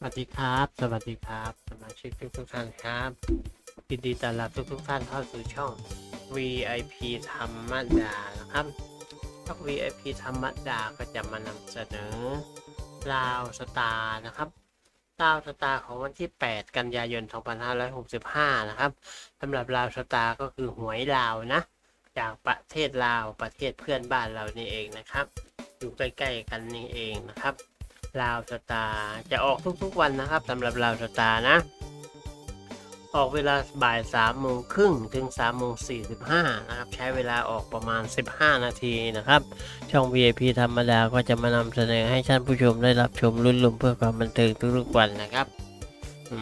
สวัสดีครับ สวัสดีครับสมาชิกทุกทุกท่านครับยินดีต้อนรับทุกทุกท่านเข้าสู่ช่อง VIP ธรรมดานะครับช่อง VIP ธรรมดาก็จะมานำเสนอลาวสตาร์นะครับลาวสตาร์ของวันที่ 8 กันยายน 2565 นะครับสำหรับลาวสตาร์ก็คือหวยลาวนะ จากประเทศลาวประเทศเพื่อนบ้านเรานี่เองนะครับ อยู่ใกล้ๆกันนี่เองนะครับ ลาวสตาร์จะออกทุกๆวันนะครับสำหรับลาวสตาร์นะ ออกเวลาบ่ายสามโมงครึ่งถึงสามโมงสี่สิบห้านะครับ ใช้เวลาออกประมาณ 15 นาทีนะครับ ช่อง VIP ธรรมดาก็จะมานำเสนอให้ท่านผู้ชมได้รับชมรุ่นลุ่มเพื่อความบันเทิงทุกๆวันนะครับอ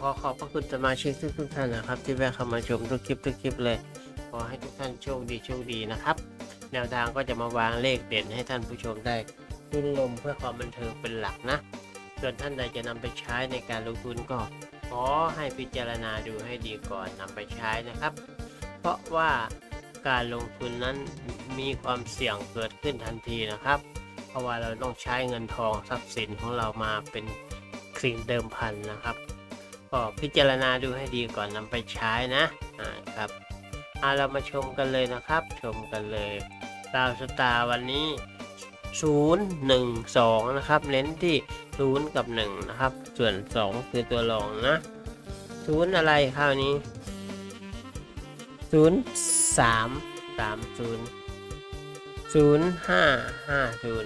ขอขอบพระคุณสมาชิกทุกๆท่านนะครับ ที่แวะเข้ามาชมทุกคลิปทุกคลิปเลย ขอให้ทุกท่านโชคดีโชคดีนะครับ แนวทางก็จะมาวางเลขเด่นให้ท่านผู้ชมได้ รุ่นลมเพื่อความบันเทิงเป็นหลักนะ ส่วนท่านใดจะนำไปใช้ในการลงทุนก็ขอให้พิจารณาดูให้ดีก่อนนำไปใช้นะครับ เพราะว่าการลงทุนนั้นมีความเสี่ยงเกิดขึ้นทันทีนะครับ เพราะว่าเราต้องใช้เงินทองทรัพย์สินของเรามาเป็นสิ่งเดิมพันนะครับก็พิจารณาดูให้ดีก่อนนำไปใช้นะอ่าครับเอาเรามาชมกันเลยนะครับ ชมกันเลยดาวสตาร์วันนี้ 0 1 2 นะครับเน้นที่ 0 กับ 1 นะครับ ส่วน 2 คือตัวรองนะ 0 อะไรคราวนี้ 0 3 3 0 0 5 5 0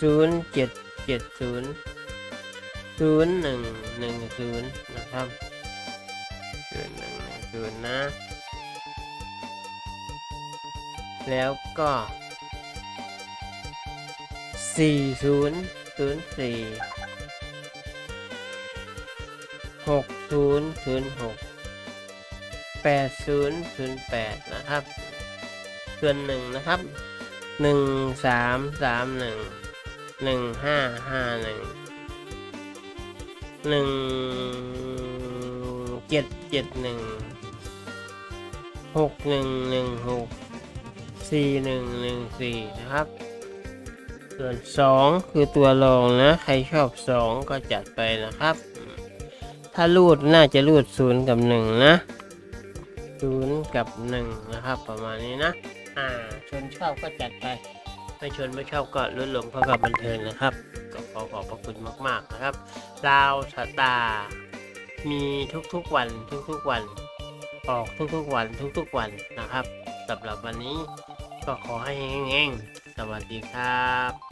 0 7 7 0 0 1 1 0 นะครับ0 1 1 0 นะ แล้วก็ สี่ศูนย์ศูนย์สี่หกศูนย์ศูนย์หกแปดศูนย์ศูนย์แปดนะครับส่วนหนึ่งนะครับหนึ่งสามสามหนึ่งหนึ่งห้าห้าหนึ่งหนึ่งเจ็ดเจ็ดหนึ่งหกหนึ่งหนึ่งหกสี่หนึ่งหนึ่งสี่นะครับ ส่วน 2 คือตัวรองนะ ใครชอบ 2 ก็จัดไปนะครับ ถ้ารูดน่าจะรูด 0 กับ 1 นะ0กับ 1 นะครับ ประมาณนี้นะ อ่า ชนชอบก็จัดไป ไม่ชนไม่ชอบก็ลดลงเพราะกับบันเทิงนะครับ ก็ขอขอบพระคุณมาก ๆ นะครับดาวสตาร์มีทุกๆวันทุกๆวัน ออกทุกๆวันทุกๆวันนะครับสำหรับวันนี้ก็ขอให้เฮงๆ สวัสดีครับ